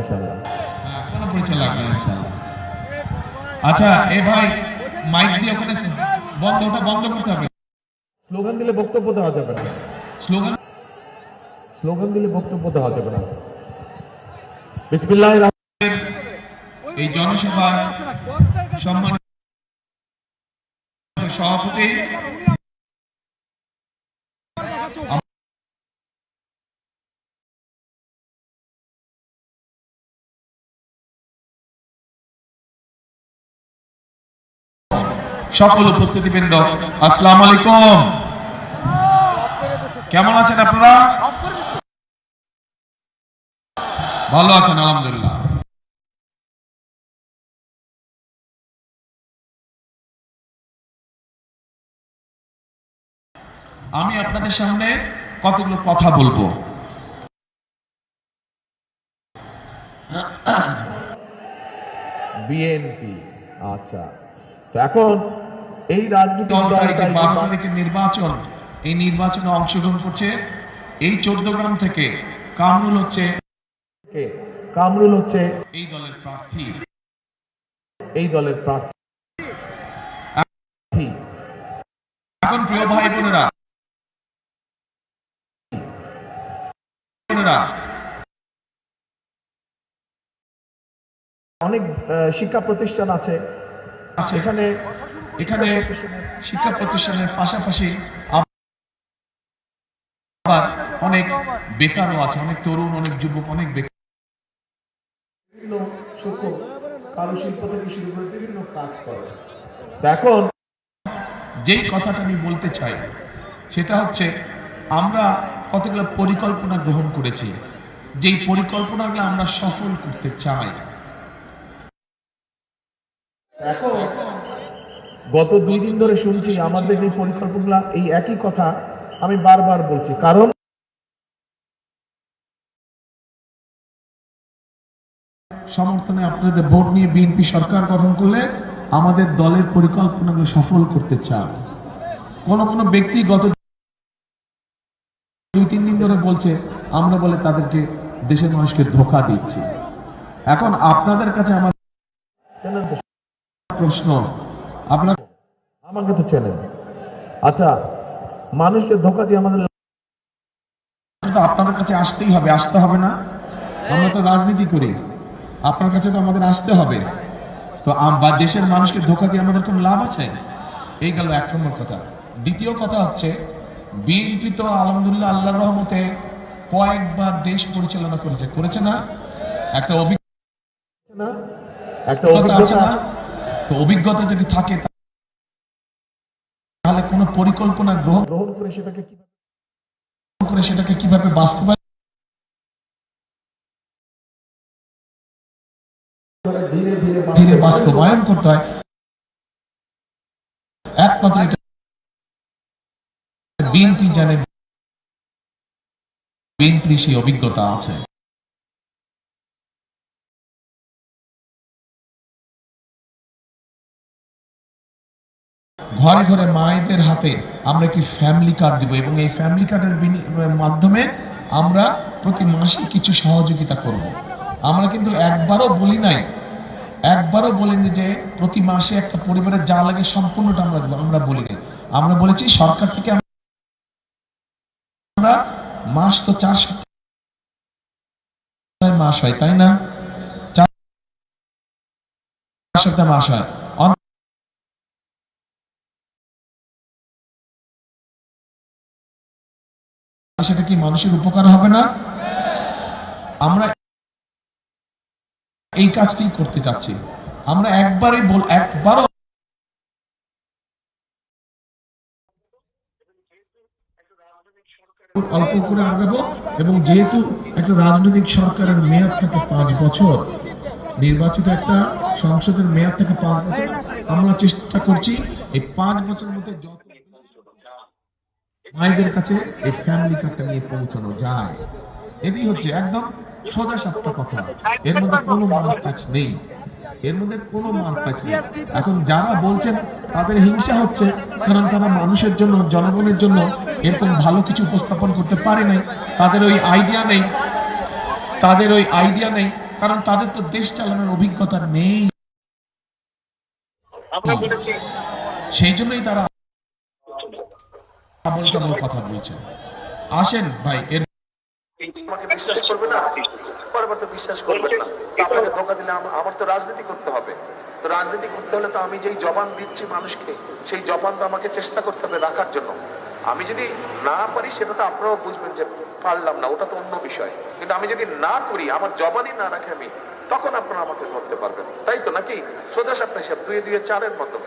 হ্যাঁ, কোনো পরিচয় লাগবে ইনশাআল্লাহ। আচ্ছা এ ভাই মাইক দিয়ে ওখানে বন্ধ ওটা বন্ধ করতে হবে। স্লোগান দিলে বক্তব্য দেওয়া যাবে না। স্লোগান? স্লোগান দিলে বক্তব্য দেওয়া যাবে না। বিসমিল্লাহ এই জনসভা সম্মানিত সভাপতি সকল উপস্থিতিবৃন্দ, আসসালামু আলাইকুম। কেমন আছেন আপনারা? ভালো আছেন, আলহামদুলিল্লাহ। আমি আপনাদের সামনে কতগুলো কথা বলব। বিএনপি আচ্ছা। তো এখন এই রাজনীতি দলটা এই যে বারো তারিখের নির্বাচন এই নির্বাচনে অংশগ্রহণ করছে এই চোদ্দ গ্রাম থেকে কামরুল হচ্ছে কামরুল হচ্ছে এই দলের প্রার্থী। এই দলের প্রার্থী। এখন প্রিয় ভাই বোনেরা। বোনেরা। অনেক শিক্ষা প্রতিষ্ঠান আছে। আছে। এখানে এখানে শিক্ষা প্রতিষ্ঠানের পাশাপাশি আবার অনেক বেকারও আছে অনেক তরুণ অনেক যুবক অনেক বেকার। কারুশিল্প থেকে শুরু করে বিভিন্ন কাজ করে। এখন যেই কথাটা আমি বলতে চাই সেটা হচ্ছে আমরা কতগুলো পরিকল্পনা গ্রহণ করেছি যেই পরিকল্পনাগুলো আমরা সফল করতে চাই। এখন গত দুই দিন ধরে শুনছি আমাদের যে পরিকল্পনা এই একই কথা আমি বারবার বলছি। কারণ সমর্থনে আপনাদের ভোট নিয়ে বিএনপি সরকার গঠন করলে আমাদের দলের পরিকল্পনাগুলো সফল করতে চান কোন কোন ব্যক্তি গত দুই তিন দিন ধরে বলছে আমরা বলে তাদেরকে দেশের মানুষকে ধোকা দিচ্ছি। এখন আপনাদের কাছে আমার প্রশ্ন আপনার আমাকে তো চেনেন। আচ্ছা মানুষকে ধোকা দিয়ে আমাদের আপনাদের কাছে আসতেই হবে আসতে হবে না? আমরা তো রাজনীতি করি। আপনার কাছে তো আমাদের আসতে হবে। তো বা দেশের মানুষকে ধোকা দিয়ে আমাদের কোনো লাভ আছে? এই গেল এক নম্বর কথা। দ্বিতীয় কথা হচ্ছে বিএনপি তো আলহামদুলিল্লাহ আল্লাহ রহমতে কয়েকবার দেশ পরিচালনা করেছে। করেছে না? একটা অভিজ্ঞতা আছে না? তো অভিজ্ঞতা যদি থাকে কোনো পরিকল্পনা গ্রহণ গ্রহণ করে সেটাকে করে সেটাকে কীভাবে বাস্তবায়ন ধীরে বাস্তবায়ন করতে হয়। একমাত্র বিএনপি জানে সেই অভিজ্ঞতা আছে। ঘরে ঘরে মায়েদের হাতে আমরা একটি ফ্যামিলি কার্ড দিব এবং এই ফ্যামিলি কার্ডের মাধ্যমে আমরা প্রতি মাসে কিছু সহযোগিতা করব। আমরা কিন্তু একবারও বলি নাই, একবারও বলিনি যে প্রতি মাসে একটা পরিবারের যা লাগে সম্পূর্ণটা আমরা দেবো, আমরা বলি নাই। আমরা বলেছি সরকার থেকে আমরা মাস তো চার মাস হয়, তাই না? চার সপ্তাহ মাস হয়। সেটা কি মানুষের উপকার হবে না? আমরা এই কাজটি করতে চাচ্ছি আমরা একবারই বল, একবারও অল্প করে আগাবো এবং যেহেতু একটা রাজনৈতিক সরকারের মেয়াদ থাকে পাঁচ বছর, নির্বাচিত একটা সংসদের মেয়াদ থাকে পাঁচ বছর, আমরা চেষ্টা করছি এই পাঁচ বছরের মধ্যে যত মায়েদের কাছে এই ফ্যামিলি কার্ডটা নিয়ে পৌঁছানো যায়। এটাই হচ্ছে একদম সোজা সাপটা কথা এর মধ্যে কোনো মারপ্যাচ নেই। এর মধ্যে কোনো মারপ্যাচ নেই। এখন যারা বলছেন তাদের হিংসা হচ্ছে কারণ তারা মানুষের জন্য জনগণের জন্য এরকম ভালো কিছু উপস্থাপন করতে পারে নাই। তাদের ওই আইডিয়া নেই। তাদের ওই আইডিয়া নেই। কারণ তাদের তো দেশ চালানোর অভিজ্ঞতা নেই। সেই জন্যই তারা কথা আসেন ভাই, এর বিশ্বাস করবে না? বিশ্বাস করবেন না। ধোকা দিলে আমার তো রাজনীতি করতে হবে। তো রাজনীতি করতে হলে তো আমি যেই জবান দিচ্ছি মানুষকে, সেই জবানটা আমাকে চেষ্টা করতে হবে রাখার জন্য। আমি যদি না পারি, সেটা তো আপনারাও বুঝবেন যে পারলাম না, ওটা তো অন্য বিষয়। কিন্তু আমি যদি না করি, আমার জবানই না রাখে আমি, তখন আপনারা আমাকে ধরতে পারবেন। তাই তো নাকি? সোজা সাপটা হিসাব দুয়ে দুয়ে চারের মতো।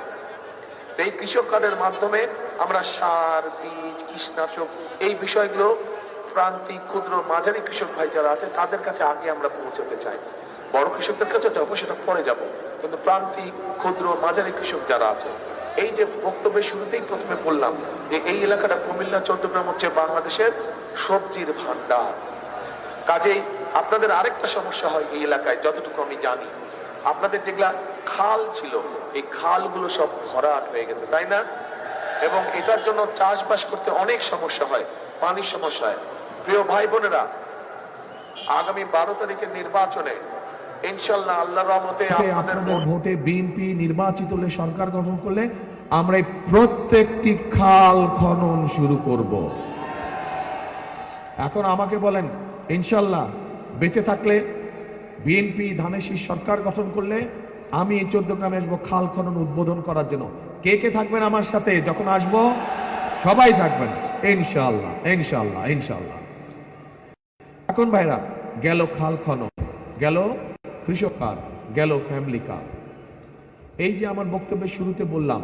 এই কৃষক কার্ডের মাধ্যমে আমরা সার, বীজ কীটনাশক এই বিষয়গুলো প্রান্তিক, ক্ষুদ্র, মাঝারি কৃষক ভাই যারা আছে, তাদের কাছে আগে আমরা পৌঁছাতে চাই। বড় কৃষকদের কাছে যাব সেটা পরে যাব, কিন্তু প্রান্তিক, ক্ষুদ্র, মাঝারি কৃষক যারা আছে, এই যে বক্তব্যের শুরুতেই প্রথমে বললাম যে এই এলাকাটা কুমিল্লা, চট্টগ্রাম হচ্ছে বাংলাদেশের সবজির ভান্ডার কাজেই আপনাদের আরেকটা সমস্যা হয় এই এলাকায়, যতটুকু আমি জানি। আপনাদের যেগুলা খাল ছিল। এই খালগুলো সব ভরাট হয়ে গেছে তাই না? এবং এটার জন্য চাষবাস করতে অনেক সমস্যা হয় পানির সমস্যা হয়। প্রিয় ভাই বোনেরা আগামী বারো তারিখের নির্বাচনে ইনশাল্লাহ আল্লাহ রহমতে আপনাদের ভোটে বিএনপি নির্বাচিত হলে সরকার গঠন করলে আমরা প্রত্যেকটি খাল খনন শুরু করব। এখন আমাকে বলেন ইনশাল্লাহ বেঁচে থাকলে বিএনপি ধানের শীষ সরকার গঠন করলে আমি এই চোদ্দ গ্রামে আসব খাল খনন উদ্বোধন করার জন্য। কে কে থাকবেন আমার সাথে? যখন আসব, সবাই থাকবেন। ইনশাল্লাহ ইনশাল্লাহ ইনশাল্লাহ এখন ভাইরা, গেল খাল খনন, গেল কৃষক কার্ড গেল ফ্যামিলি কার্ড এই যে আমার বক্তব্যের শুরুতে বললাম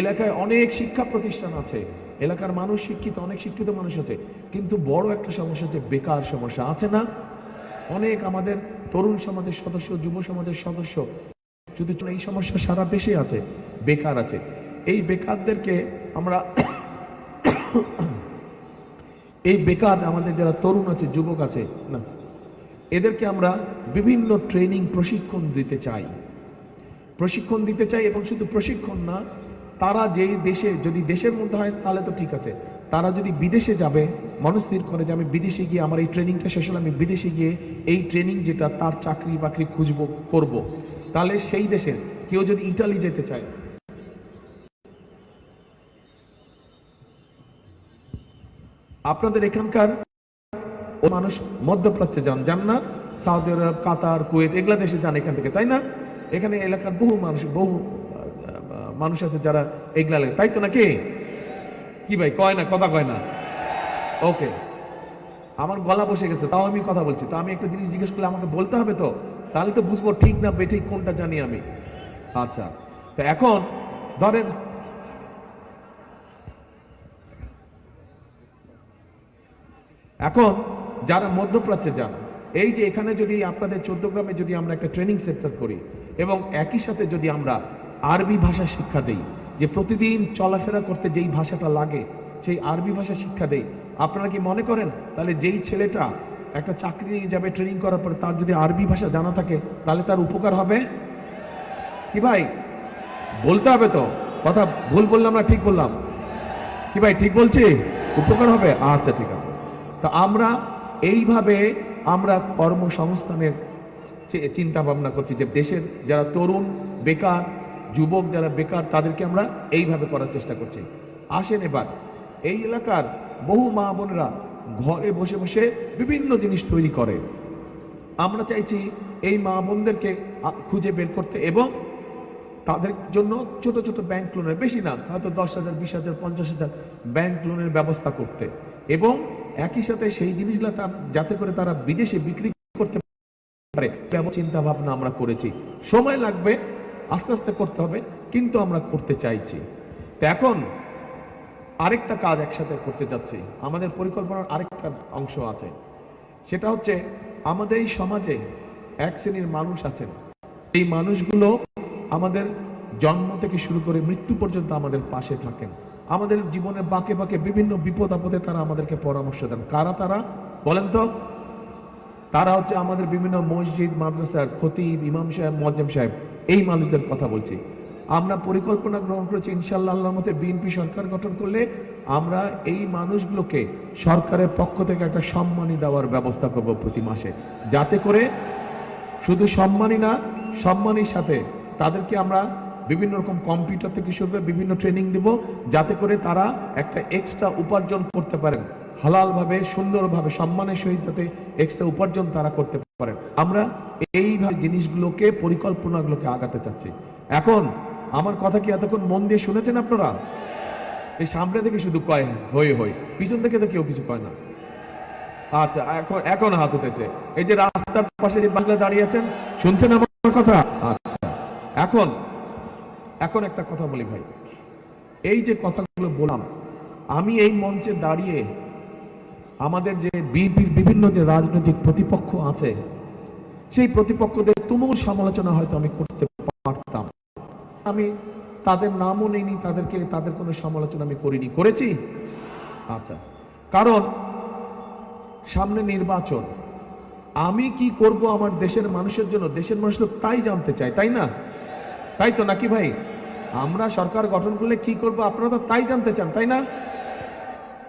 এলাকায় অনেক শিক্ষা প্রতিষ্ঠান আছে। এলাকার মানুষ শিক্ষিত, অনেক শিক্ষিত মানুষ আছে। কিন্তু বড় একটা সমস্যা হচ্ছে বেকার সমস্যা। আছে না? অনেক আমাদের তরুণ সমাজের সদস্য, যুব সমাজের সদস্য শুধু এই সমস্যা সারা দেশে আছে, বেকার আছে। এই বেকারদেরকে আমরা এই বেকার আমাদের যারা তরুণ আছে, যুবক আছে, না, এদেরকে আমরা বিভিন্ন ট্রেনিং প্রশিক্ষণ দিতে চাই। প্রশিক্ষণ দিতে চাই এবং শুধু প্রশিক্ষণ না, তারা যেই দেশে, যদি দেশের মধ্যে হয়, তাহলে তো ঠিক আছে। তারা যদি বিদেশে যাবে, মনস্থির করে যে আমি বিদেশে গিয়ে আমার এই ট্রেনিংটা শেষ হলে আমি বিদেশে গিয়ে এই ট্রেনিং যেটা, তার চাকরি বাকরি খুঁজবো, করব। তাহলে সেই দেশের কেউ যদি ইটালি যেতে চায়। আপনাদের এখানকার ও মানুষ মধ্যপ্রাচ্যে যান যান না? সৌদি আরব, কাতার, কুয়েত, এগুলা দেশে যান এখান থেকে, তাই না? এখানে এলাকার বহু মানুষ বহু মানুষ আছে যারা এগুলা লাগে তাই তো নাকি? কি ভাই, কয় না, কথা কয় না। ওকে। আমার গলা বসে গেছে, তাও আমি কথা বলছি। তো আমি একটা জিনিস জিজ্ঞেস করলে আমাকে বলতে হবে তো? তাহলে তো বুঝব ঠিক না বেঠিক কোনটা জানি আমি। আচ্ছা তো এখন ধরেন এখন যারা মধ্যপ্রাচ্যে যান, এই যে এখানে যদি আপনাদের চোদ্দ গ্রামে যদি আমরা একটা ট্রেনিং সেন্টার করি এবং একই সাথে যদি আমরা আরবি ভাষা শিক্ষা দেই, যে প্রতিদিন চলাফেরা করতে যেই ভাষাটা লাগে সেই আরবি ভাষা শিক্ষা দেই, আপনারা কি মনে করেন? তাহলে যেই ছেলেটা একটা চাকরি নিয়ে যাবে ট্রেনিং করার পরে তার যদি আরবি ভাষা জানা থাকে, তাহলে তার উপকার হবে? কি ভাই? বলতে হবে তো। কথা ভুল বললাম না ঠিক বললাম। কি ভাই, ঠিক বলছি? উপকার হবে? আচ্ছা ঠিক আছে। তা আমরা এইভাবে আমরা কর্মসংস্থানের চিন্তা ভাবনা করছি যে দেশের যারা তরুণ, বেকার, যুবক যারা বেকার, তাদেরকে আমরা এইভাবে করার চেষ্টা করছি। আসেন এবার। এই এলাকার বহু মা বোনেরা ঘরে বসে বসে বিভিন্ন জিনিস তৈরি করে। আমরা চাইছি এই মা বোনদেরকে খুঁজে বের করতে এবং তাদের জন্য ছোট ছোট ব্যাংক লোনের, বেশি না, হয়তো দশ হাজার, বিশ হাজার, পঞ্চাশ হাজার ব্যাংক লোনের ব্যবস্থা করতে। এবং একই সাথে সেই জিনিসগুলো তার, যাতে করে তারা বিদেশে বিক্রি করতে পারে চিন্তা ভাবনা আমরা করেছি। সময় লাগবে, আস্তে আস্তে করতে হবে, কিন্তু আমরা করতে চাইছি। তো এখন আরেকটা কাজ একসাথে করতে যাচ্ছি। আমাদের পরিকল্পনার আরেকটা অংশ আছে। সেটা হচ্ছে, আমাদের এই সমাজে এক শ্রেণির মানুষ আছেন। এই মানুষগুলো আমাদের জন্ম থেকে শুরু করে মৃত্যু পর্যন্ত আমাদের পাশে থাকেন। আমাদের জীবনের বাঁকে বাঁকে বিভিন্ন বিপদ আপদে তারা আমাদেরকে পরামর্শ দেন। কারা তারা? বলেন তো। তারা হচ্ছে আমাদের বিভিন্ন মসজিদ, মাদ্রাসার খতিব, ইমাম সাহেব মজ্জাম সাহেব। এই মানুষদের কথা বলছি। আমরা পরিকল্পনা গ্রহণ করেছি ইনশাল্লাহ আল্লাহর মতে বিএনপি সরকার গঠন করলে আমরা এই মানুষগুলোকে সরকারের পক্ষ থেকে একটা সম্মানী দেওয়ার ব্যবস্থা করব প্রতি মাসে। যাতে করে শুধু সম্মানই না, সম্মানের সাথে তাদেরকে আমরা বিভিন্ন রকম কম্পিউটার থেকে শুরু করে বিভিন্ন ট্রেনিং দিব, যাতে করে তারা একটা এক্সট্রা উপার্জন করতে পারেন। হালালভাবে, সুন্দরভাবে, সম্মানের সহিত যাতে এক্সট্রা উপার্জন তারা করতে পারেন। আমরা এইভাবে জিনিসগুলোকে, পরিকল্পনাগুলোকে আগাতে চাচ্ছি। এখন আমার কথা কি এতক্ষণ মন দিয়ে শুনেছেন আপনারা? এই সামনে থেকে শুধু কয়, হই হই। পিছন থেকে তো কেউ কিছু কয় না। আচ্ছা এখন এখন হাত উঠেছে। এই যে রাস্তার পাশে যে বাংলা দাঁড়িয়েছেন শুনছেন আমার কথা? আচ্ছা এখন এখন একটা কথা বলি ভাই। এই যে কথাগুলো বললাম, আমি এই মঞ্চে দাঁড়িয়ে আমাদের যে বিএনপির বিভিন্ন যে রাজনৈতিক প্রতিপক্ষ আছে, সেই প্রতিপক্ষদের তুমুল সমালোচনা হয়তো আমি করতে পারতাম। আমি তাদের নামও নেইনি, তাদেরকে, তাদের কোনো সমালোচনা আমি করিনি। করেছি? আচ্ছা। কারণ সামনে নির্বাচন। আমি কি করব আমার দেশের মানুষের জন্য? দেশের মানুষ তো তাই জানতে চায়, তাই না? তাই তো নাকি ভাই? আমরা সরকার গঠন করলে কি করব? আপনারা তো তাই জানতে চান, তাই না?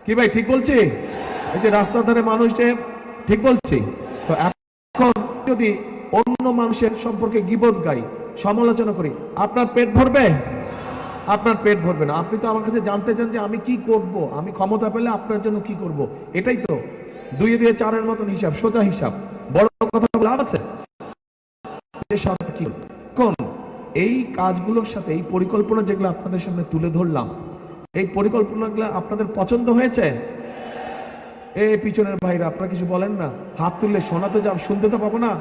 কি ভাই, ঠিক বলছি? এই যে রাস্তার ধারে মানুষ যে, ঠিক বলছি? তো এখন যদি অন্য মানুষের সম্পর্কে গিবত গাই সমালোচনা করি। আপনার পেট ভরবে? আপনার পেট ভরবে না। আপনি তো আমার কাছে জানতে চান যে আমি কি করব? আমি ক্ষমতা পেলে আপনার জন্য কি করব? এটাই তো। দুই দিয়ে চারের মতন হিসাব, সোজা হিসাব। বড় কথা লাভ আছে? কোন? এই কাজগুলোর সাথে, এই পরিকল্পনা যেগুলো আপনাদের সামনে তুলে ধরলাম, এই পরিকল্পনাগুলো আপনাদের পছন্দ হয়েছে? এই পিছনের ভাইরা, আপনারা কিছু বলেন না। হাত তুললে শোনাতে যাব শুনতে তো পাবো না।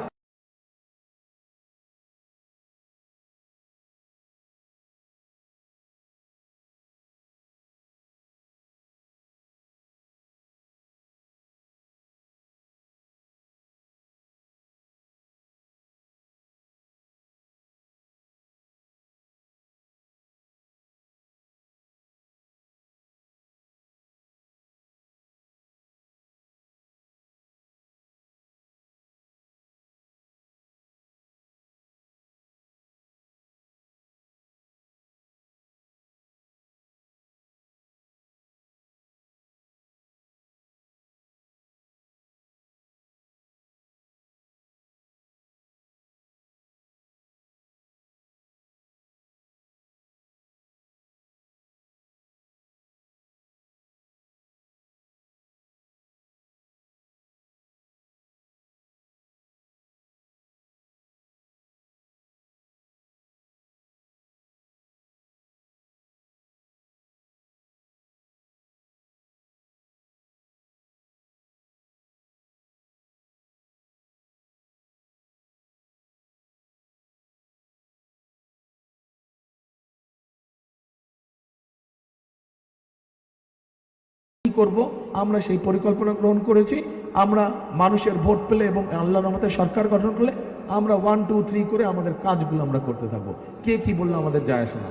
কি করব? আমরা সেই পরিকল্পনা গ্রহণ করেছি। আমরা মানুষের ভোট পেলে এবং আল্লাহর রহমতে সরকার গঠন করলে আমরা ওয়ান টু থ্রি করে আমাদের কাজগুলো আমরা করতে থাকব। কে কি বলল আমাদের যায় আসে না?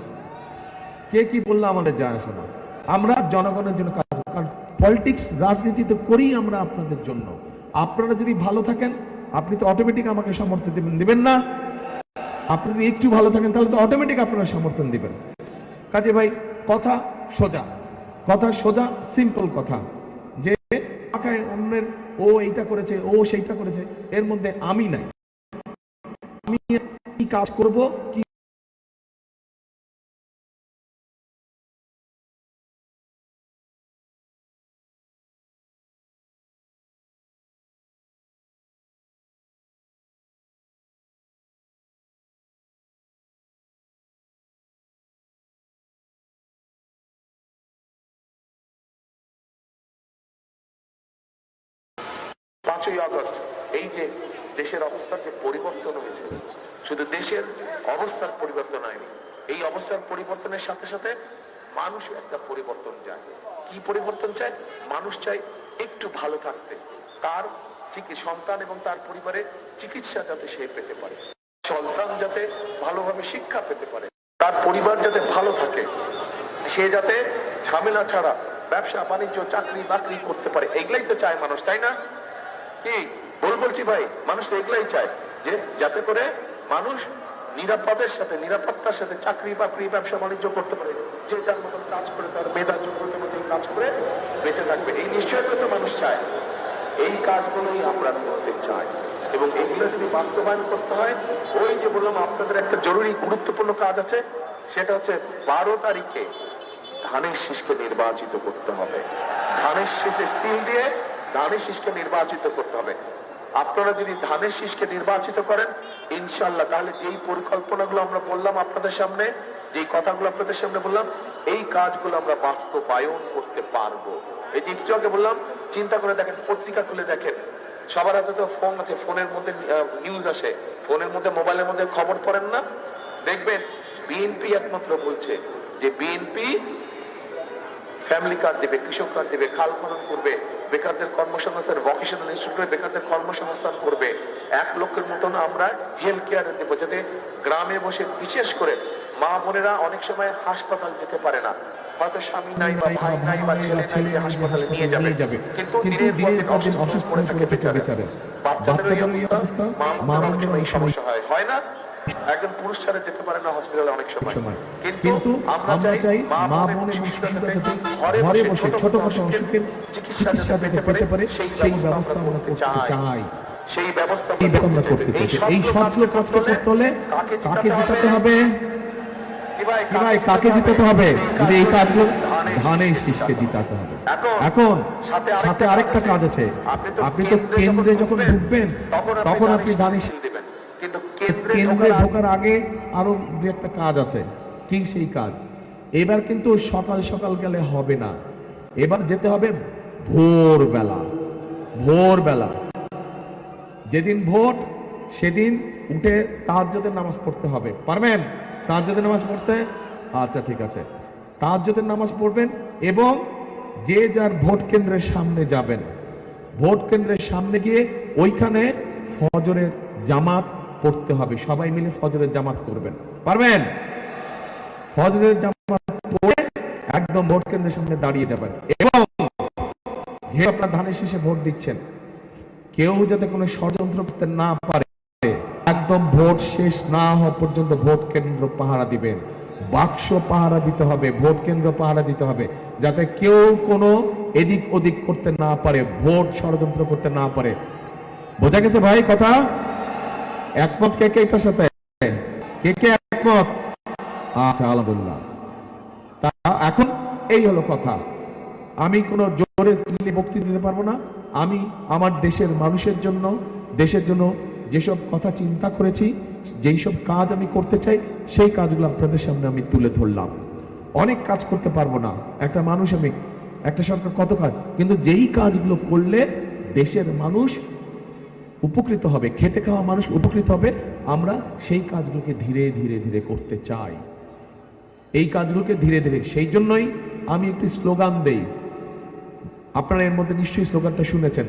কে কি বলল আমাদের যায় আসে না? আমরা জনগণের জন্য কাজ কারণ পলিটিক্স রাজনীতি তো করি আমরা আপনাদের জন্য। আপনারা যদি ভালো থাকেন, আপনি তো অটোমেটিক আমাকে সমর্থন দিবেন। দিবেন না? আপনি যদি একটু ভালো থাকেন, তাহলে তো অটোমেটিক আপনারা সমর্থন দিবেন। কাজে ভাই, কথা সোজা। কথা সোজা সিম্পল কথা। যে পাকায় অন্যের ও এইটা করেছে, ও সেইটা করেছে, এর মধ্যে আমি নাই। আমি কি কাজ করব? কি পাঁচই আগস্ট এই যে দেশের অবস্থার যে পরিবর্তন হয়েছে, শুধু দেশের অবস্থার পরিবর্তন হয়নি, এই অবস্থার পরিবর্তনের সাথে সাথে মানুষ একটা পরিবর্তন চায়। কি পরিবর্তন চায়? মানুষ চায় একটু ভালো থাকতে। তার সন্তান এবং তার পরিবারে চিকিৎসা যাতে সে পেতে পারে। সন্তান যাতে ভালোভাবে শিক্ষা পেতে পারে। তার পরিবার যাতে ভালো থাকে। সে যাতে ঝামেলা ছাড়া ব্যবসা, বাণিজ্য, চাকরি, বাকরি করতে পারে। এগুলাই তো চায় মানুষ, তাই না? কি? বল বলছি ভাই, মানুষ তো এগুলাই চায় যে যাতে করে মানুষ নিরাপদের সাথে, নিরাপত্তার সাথে চাকরি বাকরি, ব্যবসা বাণিজ্য করতে পারে, যে যার মতন কাজ করে তার মেধা যোগ্যতার মতন কাজ করে বেঁচে থাকবে। এই নিশ্চয়তা তো মানুষ চায়। এই কাজগুলোই আমরা করতে চাই। এবং এগুলো যদি বাস্তবায়ন করতে হয়, ওই যে বললাম, আপনাদের একটা জরুরি, গুরুত্বপূর্ণ কাজ আছে, সেটা হচ্ছে বারো তারিখে ধানের শীষকে নির্বাচিত করতে হবে। ধানের শীষে সিল দিয়ে ধানের শীষকে নির্বাচিত করতে হবে। আপনারা যদি ধানের শীষকে নির্বাচিত করেন ইনশাল্লাহ তাহলে যেই পরিকল্পনাগুলো আমরা বললাম আপনাদের সামনে, যেই কথাগুলো আপনাদের সামনে বললাম, এই কাজগুলো আমরা বাস্তবায়ন করতে পারব। এই যে একটু বললাম, চিন্তা করে দেখেন, পত্রিকা খুলে দেখেন। সবার হাতে তো ফোন আছে, ফোনের মধ্যে নিউজ আসে। ফোনের মধ্যে, মোবাইলের মধ্যে খবর পড়েন না। দেখবেন, বিএনপি একমাত্র বলছে যে, বিএনপি ফ্যামিলি কার্ড দেবে কৃষক কার্ড দেবে খাল খনন করবে বেকারদের কর্মসংস্থান ভকেশনাল ইনস্টিটিউটে বেকারদের কর্মসংস্থান করবে। এক লক্ষের মতন আমরা হেলথ কেয়ারে দেবো যাতে গ্রামে বসে বিশেষ করে মা বোনেরা অনেক সময় হাসপাতাল যেতে পারে না। হয়তো স্বামী নাই বা ভাই নাই বা ছেলে নাই হাসপাতালে নিয়ে যাবে। কিন্তু দিনের পর অসুস্থ থাকে বেচারে বাচ্চাদের অবস্থা মা সমস্যা হয়। হয় না? একজন পুরুষ ছাড়া যেতে পারে না হসপিটালে অনেক সময়। কিন্তু আমরা চাই মা বোন এবং শিশুরা ঘরে বসে ছোটখাটো অসুখের চিকিৎসা যাতে পেতে পারে সেই ব্যবস্থা আমরা করতে চাই। সেই ব্যবস্থা আমরা করতে চাই। এই সবগুলো কাজকে করতে হলে কাকে জিতাতে হবে? ভাই কাকে জিতাতে হবে? যদি এই কাজগুলো ধানের শীষকে জিতাতে হবে। এখন সাথে আরেকটা কাজ আছে। আপনি তো কেন্দ্রে যখন ঢুকবেন তখন আপনি শীষ দিবেন। কিন্তু কেন্দ্রে ঢোকার আগে আরও দু একটা কাজ আছে। কি সেই কাজ। এবার কিন্তু সকাল সকাল গেলে হবে না। এবার যেতে হবে ভোরবেলা। ভোরবেলা। যেদিন ভোট সেদিন উঠে তাহাজ্জুদের নামাজ পড়তে হবে। পারবেন? তাহাজ্জুদের নামাজ পড়তে? আচ্ছা ঠিক আছে। তাহাজ্জুদের নামাজ পড়বেন এবং যে যার ভোট কেন্দ্রের সামনে যাবেন। ভোট কেন্দ্রের সামনে গিয়ে ওইখানে ফজরের জামাত পড়তে হবে। সবাই মিলে ফজরের জামাত করবেন। পারবেন? ফজরের জামাত পড়ে একদম ভোট কেন্দ্রের সামনে দাঁড়িয়ে যাবেন। এবং যে আপনার ধানের শীষে ভোট দিচ্ছেন, কেউ যাতে কোনো ষড়যন্ত্র করতে না পারে, একদম ভোট শেষ না হওয়া পর্যন্ত ভোট কেন্দ্র পাহারা দিবেন। বাক্স পাহারা দিতে হবে, ভোট কেন্দ্র পাহারা দিতে হবে, যাতে কেউ কোনো এদিক ওদিক করতে না পারে, ভোট ষড়যন্ত্র করতে না পারে। বোঝা গেছে ভাই কথা? একমত কে কে এটার সাথে? কে কে একমত? আচ্ছা আলহামদুলিল্লাহ। তা এখন এই হলো কথা। আমি কোনো জোরে বক্তৃতা দিতে পারব না। আমি আমার দেশের মানুষের জন্য, দেশের জন্য যেসব কথা চিন্তা করেছি, যেই সব কাজ আমি করতে চাই, সেই কাজগুলো আপনাদের সামনে আমি তুলে ধরলাম। অনেক কাজ করতে পারব না। একটা মানুষ আমি, একটা সরকার কত কাজ? কিন্তু যেই কাজগুলো করলে দেশের মানুষ উপকৃত হবে, খেতে খাওয়া মানুষ উপকৃত হবে। আমরা সেই কাজগুলোকে ধীরে ধীরে ধীরে করতে চাই। এই কাজগুলোকে ধীরে ধীরে, সেই জন্যই আমি একটি স্লোগান দেই। আপনারা এর মধ্যে নিশ্চয়ই স্লোগানটা শুনেছেন।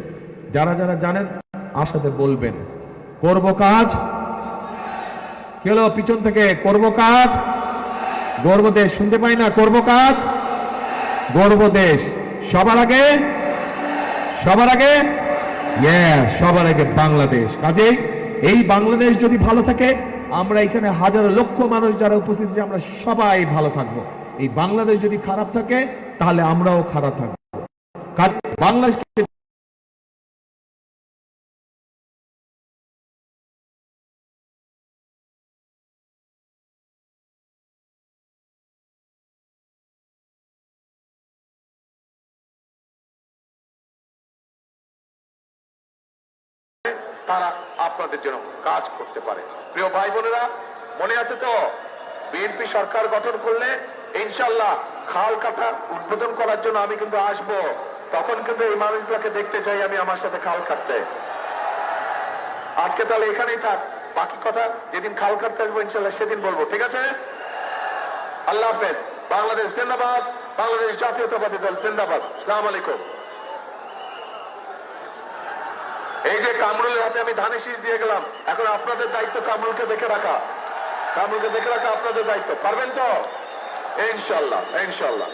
যারা যারা জানেন আশাতে বলবেন, করব কাজ? কি হলো, পিছন থেকে, করব কাজ? গর্ব দেশ। শুনতে পাই না, করব কাজ? গর্ব দেশ। সবার আগে? সবার আগে? সবার আগে বাংলাদেশ। কাজেই এই বাংলাদেশ যদি ভালো থাকে, আমরা এখানে হাজার লক্ষ মানুষ যারা উপস্থিত আছে, আমরা সবাই ভালো থাকব। এই বাংলাদেশ যদি খারাপ থাকে, তাহলে আমরাও খারাপ থাকব। বাংলাদেশ তারা আপনাদের জন্য কাজ করতে পারে। প্রিয় ভাই বোনেরা, মনে আছে তো? বিএনপি সরকার গঠন করলে ইনশাল্লাহ খাল কাটা উদ্বোধন করার জন্য আমি কিন্তু আসব। তখন কিন্তু এই মানুষগুলোকে দেখতে চাই আমি আমার সাথে খাল কাটতে। আজকে তাহলে এখানেই থাক। বাকি কথা যেদিন খাল কাটতে আসব ইনশাল্লাহ সেদিন বলব, ঠিক আছে? আল্লাহ হাফেজ। বাংলাদেশ জিন্দাবাদ, বাংলাদেশ জাতীয়তাবাদী দল জিন্দাবাদ। সালাম আলাইকুম। এই যে কামরুলের হাতে আমি ধানে শীষ দিয়ে গেলাম, এখন আপনাদের দায়িত্ব কামরুলকে দেখে রাখা। কামরুলকে দেখে রাখা আপনাদের দায়িত্ব, পারবেন তো? ইনশাল্লাহ ইনশাল্লাহ।